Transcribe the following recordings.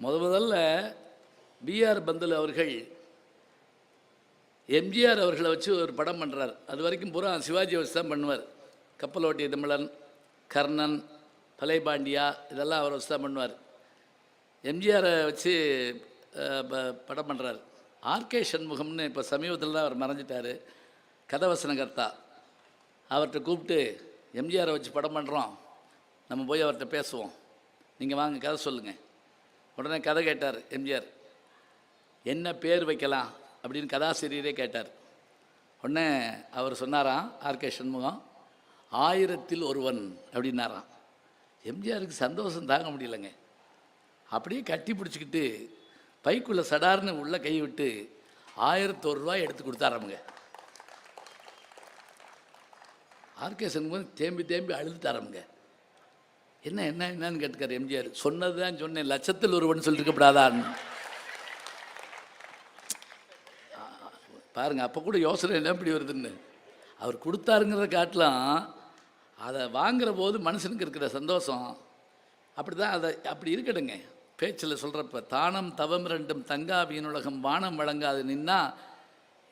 முத முதல்ல PR Bantul அவர்கள் எம்ஜிஆர் அவர்களை வச்சு ஒரு படம் பண்ணுறார் அது வரைக்கும் பூரா சிவாஜி வச்சு தான் பண்ணுவார். கப்பலோட்டிய தமிழன் கர்ணன் பலைபாண்டியா இதெல்லாம் அவர் வச்சு தான் பண்ணுவார். எம்ஜிஆரை வச்சு ப- படம் பண்ணுறார் ஆர்கே சண்முகம்னு இப்போ சமீபத்தில் தான் அவர் மறைஞ்சிட்டார். கதவசனகர்த்தா. அவர்கிட்ட கூப்பிட்டு எம்ஜிஆரை வச்சு படம் பண்ணுறோம் நம்ம போய் அவர்கிட்ட பேசுவோம். நீங்கள் வாங்க கதை சொல்லுங்கள் உடனே கதை கேட்டார் எம்ஜிஆர். என்ன பேர் வைக்கலாம்? அப்படின்னு கதாசிரியரே கேட்டார். உடனே அவர் சொன்னாராம் ஆர்கே சண்முகம் ஆயிரத்தில் ஒருவன் அப்படின்னாராம். எம்ஜிஆருக்கு சந்தோஷம் தாங்க முடியலங்க. அப்படியே கட்டி பிடிச்சிக்கிட்டு பைக்குள்ளே சடார்னு உள்ளே கை விட்டு ஆயிரத்தோரு ரூபாய் எடுத்து கொடுத்தாராமுங்க. ஆர்கே சண்முகம் தேம்பி தேம்பி அழுது அழுதுட்டாராமுங்க. என்ன என்ன என்னன்னு கேட்டுக்காரு எம்ஜிஆர். சொன்னது தான் சொன்னேன். லட்சத்தில் ஒருவன் சொல்லியிருக்கப்படாதான்னு பாருங்க அப்போ கூட யோசனை என்ன இப்படி வருதுன்னு. அவர் கொடுத்தாருங்கிறத காட்டலாம். அதை வாங்குற போது மனுஷனுக்கு இருக்கிற சந்தோஷம். அப்படி தான் அதை அப்படி இருக்கட்டுங்க. பேச்சில் சொல்கிறப்ப தானம் தவம் ரெண்டும் தங்கா வீணுலகம் வானம் வழங்காது நின்னா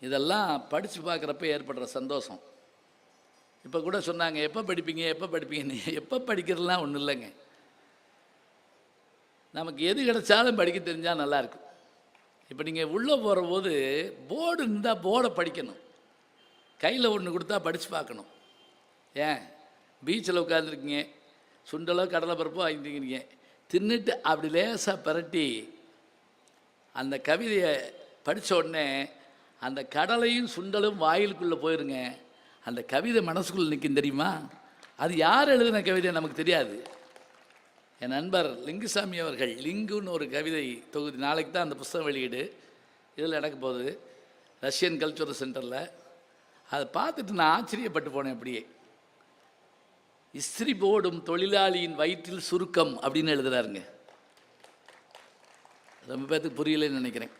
இதெல்லாம் படித்து பார்க்குறப்ப ஏற்படுற சந்தோஷம். இப்போ கூட சொன்னாங்க எப்போ படிப்பீங்க எப்போ படிப்பீங்கன்னு? எப்போ படிக்கிறதுலாம் ஒன்றும் இல்லைங்க. நமக்கு எது கிடைச்சாலும் படிக்க தெரிஞ்சால் நல்லாயிருக்கும் இப்போ நீங்கள் உள்ளே போகிற போது போர்டு இருந்தால் போர்டை படிக்கணும். கையில் ஒன்று கொடுத்தா படித்து பார்க்கணும். ஏன்? பீச்சில் உட்காந்துருக்கீங்க சுண்டலோ கடலை பருப்போ வாங்கிட்டீங்க தின்னுட்டு அப்படி லேசாக பிரட்டி அந்த கவிதையை படிச்ச உடனே அந்த கடலையும் சுண்டலும் வாயிலுக்குள்ளே போயிருங்க. அந்த கவிதை மனசுக்குள்ளே நிற்கும் தெரியுமா? அது யார் எழுதின கவிதை நமக்கு தெரியாது. என் நண்பர் லிங்குசாமி அவர்கள் லிங்குன்னு ஒரு கவிதை தொகுதி நாளைக்கு தான் அந்த புஸ்தகம் வெளியீடு. இதில் நடக்க போகுது. ரஷ்யன் கல்ச்சுரல் சென்டரில். அதை பார்த்துட்டு நான் ஆச்சரியப்பட்டு போனேன் அப்படியே. இஸ்திரி போடும் தொழிலாளியின் வயிற்றில் சுருக்கம் அப்படின்னு எழுதுகிறாருங்க ரொம்ப பேர்த்துக்கு புரியலைன்னு நினைக்கிறேன்.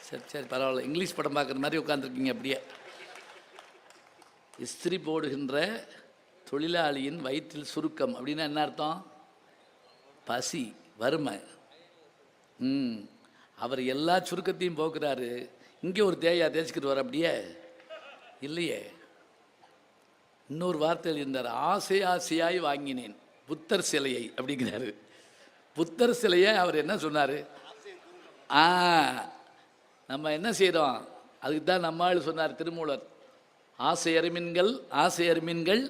சரி சரி பரவாயில்ல. இங்கிலீஷ் படம் பார்க்குற மாதிரி உட்காந்துருக்கீங்க அப்படியே. இஸ்திரி போடுகின்ற தொழிலாளியின் வயிற்றில் சுருக்கம் அப்படின்னா என்ன அர்த்தம்? பசி வறுமை. ம். அவர் எல்லா சுருக்கத்தையும் போக்குறாரு. இங்கே ஒரு தேயா தேய்ச்சிக்கிட்டு வர அப்படியே? இல்லையே. இன்னொரு வார்த்தை எழுதியிருந்தார். ஆசை ஆசையாய் வாங்கினேன். புத்தர் சிலையை அப்படிங்கிறாரு. புத்தர் சிலையை அவர் என்ன சொன்னார்? ஆ. நம்ம என்ன செய்கிறோம் அதுக்கு தான் நம்ம ஆள் சொன்னார் திருமூலர். ஆசை அருமின்கள் ஆசை அருமின்கள்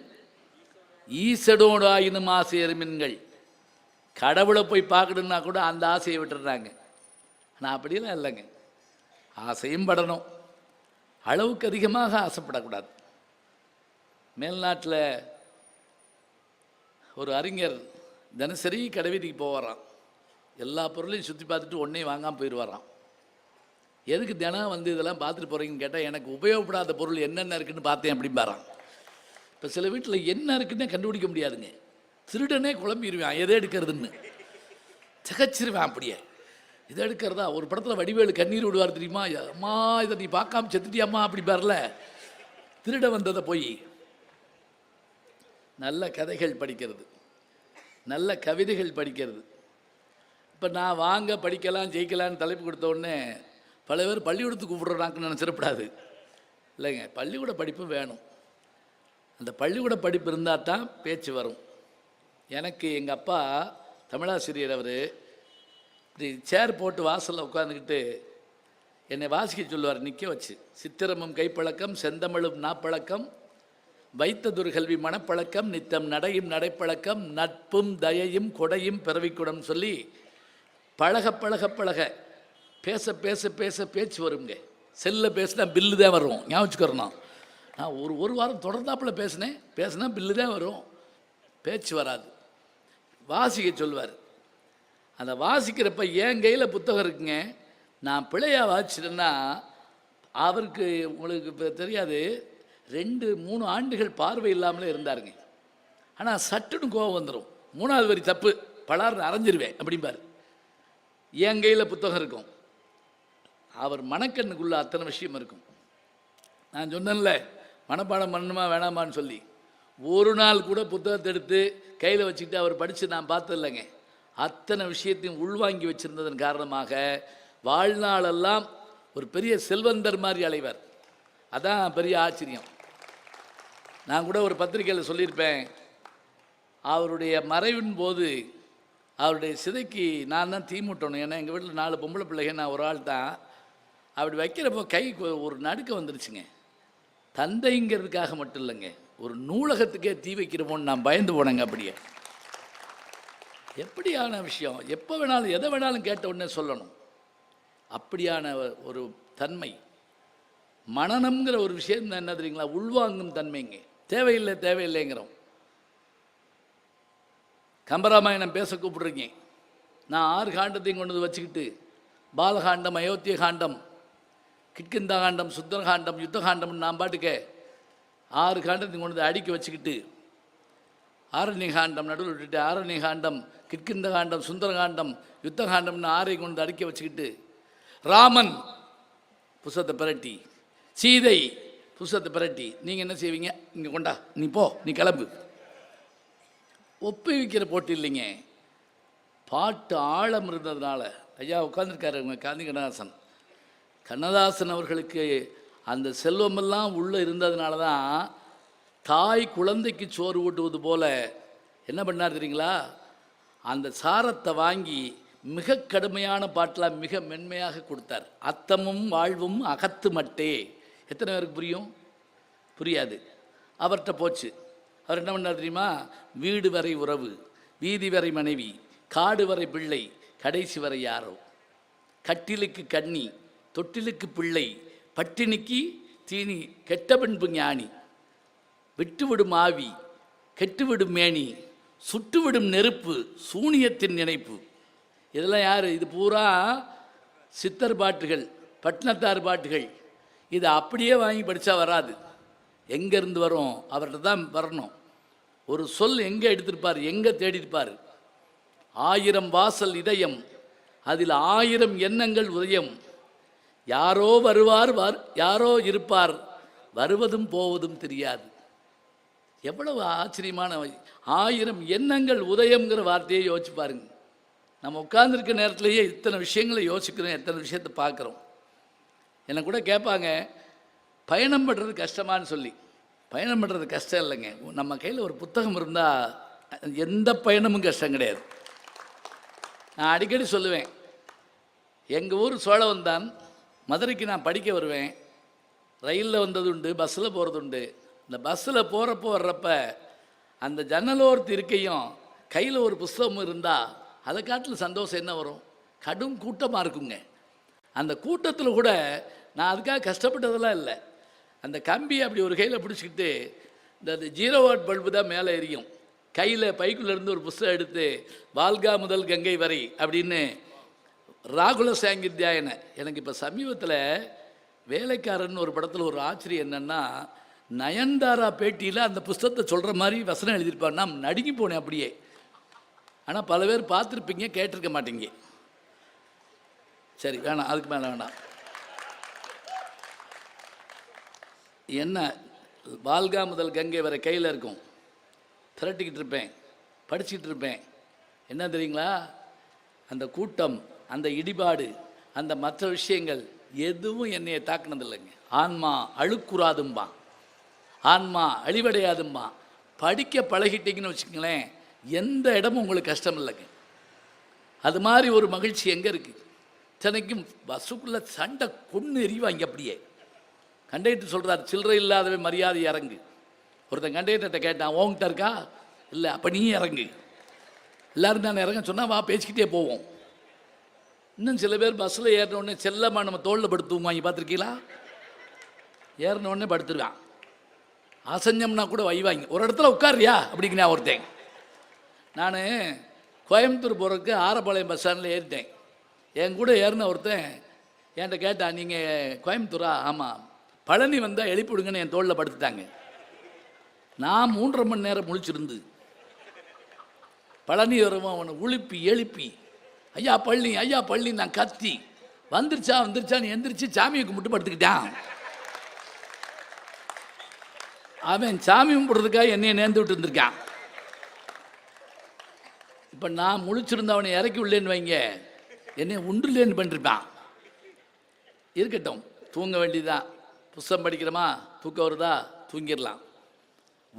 ஈசடோடு ஆயினும் ஆசை அருமின்கள் கடவுளை போய் பார்க்கணுன்னா கூட அந்த ஆசையை விட்டுடுறாங்க. ஆனால் அப்படிலாம் இல்லைங்க. ஆசையும் படணும். அளவுக்கு அதிகமாக ஆசைப்படக்கூடாது. மேல்நாட்டில் ஒரு அறிஞர் தினசரி கடைவீதிக்கு போவாராம். எல்லா பொருளையும் சுற்றி பார்த்துட்டு ஒன்றையும் வாங்காமல் போயிடுவாராம். எதுக்கு தினம் வந்து இதெல்லாம் பார்த்துட்டு போகிறீங்கன்னு கேட்டால் எனக்கு உபயோகப்படாத பொருள் என்னென்ன இருக்குன்னு பார்த்தேன் அப்படிம்பாரான் இப்போ சில வீட்டில் என்ன இருக்குன்னே கண்டுபிடிக்க முடியாதுங்க. திருடனே குழம்பிடுவான் எதை எடுக்கிறதுன்னு. திகச்சிருவேன் அப்படியே. இதை எடுக்கிறதா? ஒரு படத்தில் வடிவேலு கண்ணீர் விடுவார் தெரியுமா? அம்மா இதை நீ பார்க்காம செத்துட்டியாம்மா அப்படி பாருல திருட வந்ததை போய் நல்ல கதைகள் படிக்கிறது. நல்ல கவிதைகள் படிக்கிறது. இப்போ நான் வாங்க படிக்கலாம் ஜெயிக்கலான்னு தலைப்பு கொடுத்த உடனே பல பேர் பள்ளிக்கூடத்துக்கு கூப்பிடுறாங்கன்னு நினச்சிடப்படாது. இல்லைங்க பள்ளிக்கூட படிப்பு வேணும். அந்த பள்ளிக்கூட படிப்பு இருந்தால் தான் பேச்சு வரும். எனக்கு எங்கள் அப்பா தமிழாசிரியர் அவர். இப்படி சேர் போட்டு வாசலில் உட்காந்துக்கிட்டு என்னை வாசிக்க சொல்லுவார் நிற்க வச்சு. சித்திரமும் கைப்பழக்கம் செந்தமிழும் நாப்பழக்கம் வைத்ததொரு கல்வி மனப்பழக்கம் நித்தம் நடையும் நடைப்பழக்கம் நட்பும் தயையும் கொடையும் பிறவிக்குடம் சொல்லி பழக பழக பழக பேச பேச பேச பேச்சு வருங்க செல்ல பேசினா பில்லு தான் வரும். ஞாபகம் வச்சுக்கிறணும் நான். ஒரு ஒரு வாரம் தொடர்ந்தாப்புல பேசினேன். பேசினா பில்லு தான் வரும். பேச்சு வராது. வாசிக்க சொல்லுவார் அந்த வாசிக்கிறப்ப என் கையில் புத்தகம் இருக்குங்க. நான் பிள்ளையாக வாசிச்சிட்டேன்னா அவருக்கு உங்களுக்கு இப்போ தெரியாது. ரெண்டு மூணு ஆண்டுகள் பார்வை இல்லாமலே இருந்தாருங்க. ஆனால் சட்டுன்னு கோவம் வந்துடும் மூணாவது வரி தப்பு. பலார்னு அரைஞ்சிருவேன். அப்படிம்பார். என் கையில் புத்தகம் இருக்கும். அவர் மனக்கண்ணுக்குள்ளே அத்தனை விஷயம் இருக்கும். நான் சொன்னேன்ல மனப்பாடம் பண்ணணுமா வேணாமான்னு சொல்லி. ஒரு நாள் கூட புத்தகத்தை எடுத்து கையில் வச்சுக்கிட்டு அவர் படித்து நான் பார்த்ததில்லைங்க. அத்தனை விஷயத்தையும் உள்வாங்கி வச்சுருந்ததன் காரணமாக வாழ்நாளெல்லாம் ஒரு பெரிய செல்வந்தர் மாதிரி அலைவர். அதான் பெரிய ஆச்சரியம். நான் கூட ஒரு பத்திரிக்கையில் சொல்லியிருப்பேன் அவருடைய மறைவின் போது அவருடைய சிதைக்கு நான் தான் தீ மூட்டணும். ஏன்னா எங்கள் வீட்டில் நாலு பொம்பளை பிள்ளைங்க நான் ஒரு ஆள் தான் அப்படி வைக்கிறப்போ கைக்கு ஒரு நடுக்க வந்துருச்சுங்க. தந்தைங்கிறதுக்காக மட்டும் இல்லைங்க. ஒரு நூலகத்துக்கே தீ வைக்கிறோமோன்னு நான் பயந்து போனேங்க அப்படியே. எப்படியான விஷயம்? எப்போ வேணாலும் எதை வேணாலும் கேட்ட உடனே சொல்லணும். அப்படியான ஒரு தன்மை. மனநம்ங்கிற ஒரு விஷயம் என்ன தெரியுங்களா? உள்வாங்கும் தன்மைங்க. தேவையில்லை தேவையில்லைங்கிறோம். கம்பராமாயணம் பேச கூப்பிட்ருக்கேன் நான் ஆறு காண்டத்தையும் கொண்டு வந்து வச்சுக்கிட்டு பாலகாண்டம் அயோத்திய காண்டம் கிட்கிந்தா காண்டம் சுந்தர காண்டம் யுத்த காண்டம்னு நான் பாட்டுக்க ஆறு காண்டத்தை கொண்டு வந்து அடுக்கி வச்சுக்கிட்டு ஆரண்ய காண்டம் நடுவில் விட்டுட்டு ஆரண்ய காண்டம் கிட்கிந்த காண்டம் சுந்தர காண்டம் யுத்த காண்டம்னு ஆறை கொண்டு வந்து அடுக்கி வச்சுக்கிட்டு ராமன் புஸ்தத்தை பிரட்டி சீதை புஸ்தத்தை பிரட்டி நீங்கள் என்ன செய்வீங்க? இங்கே கொண்டா நீ போ நீ கிளம்பு. ஒப்புவிக்கிற போட்டி இல்லைங்க. பாட்டு ஆழம் இருந்ததுனால ஐயா உட்காந்துருக்காரு காந்தி கண்ணதாசன் கண்ணதாசன் அவர்களுக்கு அந்த செல்வமெல்லாம் உள்ளே இருந்ததுனால தான் தாய் குழந்தைக்கு சோறு ஊட்டுவது போல என்ன பண்ணார் தெரியுங்களா? அந்த சாரத்தை வாங்கி மிக கடுமையான பாட்டெலாம் மிக மென்மையாக கொடுத்தார். அத்தமும் வாழ்வும் அகத்து மட்டே. எத்தனை பேருக்கு புரியும்? புரியாது. அவர்கிட்ட போச்சு. அவர் என்ன பண்ணார் தெரியுமா? வீடு வரை உறவு வீதி வரை மனைவி காடு வரை பிள்ளை கடைசி வரை யாரோ. கட்டிலுக்கு கண்ணி தொட்டிலுக்கு பிள்ளை பட்டினிக்கு தீனி கெட்ட பண்பு ஞானி. விட்டுவிடும் ஆவி கெட்டுவிடும் மேனி சுட்டுவிடும் நெருப்பு சூனியத்தின் நினைப்பு. இதெல்லாம் யார்? இது பூரா சித்தர் பாட்டுகள் பட்டினத்தார் பாட்டுகள். இது அப்படியே வாங்கி படித்தா வராது. எங்கேருந்து வரும்? அவர்கிட்ட தான் வரணும். ஒரு சொல் எங்கே எடுத்திருப்பார்? எங்கே தேடியிருப்பார்? ஆயிரம் வாசல் இதயம் அதில் ஆயிரம் எண்ணங்கள் உதயம். யாரோ வருவார் வர் யாரோ இருப்பார். வருவதும் போவதும் தெரியாது. எவ்வளவு ஆச்சரியமான ஆயிரம் எண்ணங்கள் உதயம்ங்கிற வார்த்தையை யோசிச்சு பாருங்க. நம்ம உட்காந்துருக்க நேரத்திலேயே இத்தனை விஷயங்களை யோசிக்கிறோம் எத்தனை விஷயத்தை பார்க்குறோம். என்னை கூட கேட்பாங்க பயணம் பண்ணுறது கஷ்டமான்னு சொல்லி. பயணம் பண்ணுறது கஷ்டம் இல்லைங்க. நம்ம கையில் ஒரு புத்தகம் இருந்தால் எந்த பயணமும் கஷ்டம் கிடையாது. நான் அடிக்கடி சொல்லுவேன் எங்கள் ஊர் சோழவன் தான் மதுரைக்கு நான் படிக்க வருவேன். ரயிலில் வந்தது உண்டு பஸ்ஸில் போகிறது உண்டு இந்த பஸ்ஸில் போகிறப்போ வர்றப்ப அந்த ஜன்னலோரத்து இருக்கையும் கையில் ஒரு புஸ்தகம் இருந்தால் அதை காட்டில் சந்தோஷம் என்ன வரும்? கடும் கூட்டமாக இருக்குங்க. அந்த கூட்டத்தில் கூட நான் அதுக்காக கஷ்டப்பட்டதெல்லாம் இல்லை. அந்த கம்பி அப்படி ஒரு கையில் பிடிச்சிக்கிட்டு இந்த அது ஜீரோ வாட் பல்பு தான் மேலே எரியும். கையில் பைக்குள்ளேருந்து ஒரு புஸ்தகம் எடுத்து வால்கா முதல் கங்கை வரை அப்படின்னு ராகுல சாங்கித்யாயன. எனக்கு இப்போ சமீபத்தில் வேலைக்காரன் ஒரு படத்தில் ஒரு ஆச்சரியம் என்னென்னா நயன்தாரா பேட்டியில் அந்த புஸ்தகத்தை சொல்கிற மாதிரி வசனம் எழுதியிருப்பார் நான் நடுங்கி போனேன் அப்படியே. ஆனால் பல பேர் பார்த்துருப்பீங்க கேட்டிருக்க மாட்டீங்க. சரி வேணாம் அதுக்கு மேலே வேணாம். என்ன பால்கா முதல் கங்கை வரை கையில் இருக்கும். திரட்டிக்கிட்டு இருப்பேன் படிச்சுக்கிட்டு இருப்பேன். என்ன தெரியுங்களா? அந்த கூட்டம் அந்த இடிபாடு அந்த மற்ற விஷயங்கள் எதுவும் என்னையை தாக்குனதில்லைங்க. ஆன்மா அழுக்குறாதும்பா. ஆன்மா அழிவடையாதும்பா. படிக்க பழகிட்டீங்கன்னு வச்சுக்கங்களேன் எந்த இடமும் உங்களுக்கு கஷ்டம் இல்லைங்க அது மாதிரி ஒரு மகிழ்ச்சி எங்கே இருக்குது இத்தனைக்கும் பஸ்ஸுக்குள்ளே சண்டை கொன்று எறிவாங்க அப்படியே. கண்டக்டர் சொல்கிறார் சில்லறை இல்லாதவே மரியாதை இறங்கு. ஒருத்தன் கண்டக்டர்கிட்ட கேட்டான் உங்ககிட்ட இருக்கா? இல்லை அப்போ நீ இறங்கு. எல்லோரும் நான் இறங்க சொன்னால் வா பேசிக்கிட்டே போவோம். இன்னும் சில பேர் பஸ்ஸில் ஏறின உடனே செல்லம்மா நம்ம தோளில் படுத்துவாங்க பார்த்துருக்கீங்களா? ஏறின உடனே படுத்துருவான் அசஞ்சம்னா கூட வைவாங்க. ஒரு இடத்துல உட்காரியா அப்படிங்கிற ஒருத்தன். நான் கோயம்புத்தூர் போகிறதுக்கு ஆரப்பாளையம் பஸ் ஸ்டாண்டில் ஏறிட்டேன். என் கூட ஏறின ஒருத்தன் என்கிட்ட கேட்டான் நீங்கள் கோயம்புத்தூரா? ஆமாம் பழனி வந்தால் எழுப்பிவிடுங்கன்னு என் தோளில் படுத்துட்டாங்க. நான் மூன்றரை மணி நேரம் முழிச்சிருந்து பழனி வரவன் அவனை உழுப்பி எழுப்பி ஐயா பள்ளி ஐயா பள்ளி நான் கத்தி. வந்துருச்சா வந்துருச்சான்னு எந்திரிச்சு சாமியை கும்பிட்டு படுத்துக்கிட்டான். அவன் சாமி கும்பிட்றதுக்காக என்னைய நேர்ந்து விட்டு இருந்திருக்கான் இப்போ நான் முழிச்சிருந்த அவனை இறக்கி உள்ளேன்னு வைங்க. என்னை உண்டுலேன்னு பண்ணிருப்பான். இருக்கட்டும் தூங்க வேண்டியதுதான். புஸ்தம் படிக்கிறோமா? தூக்கம் வருதா? தூங்கிடலாம்.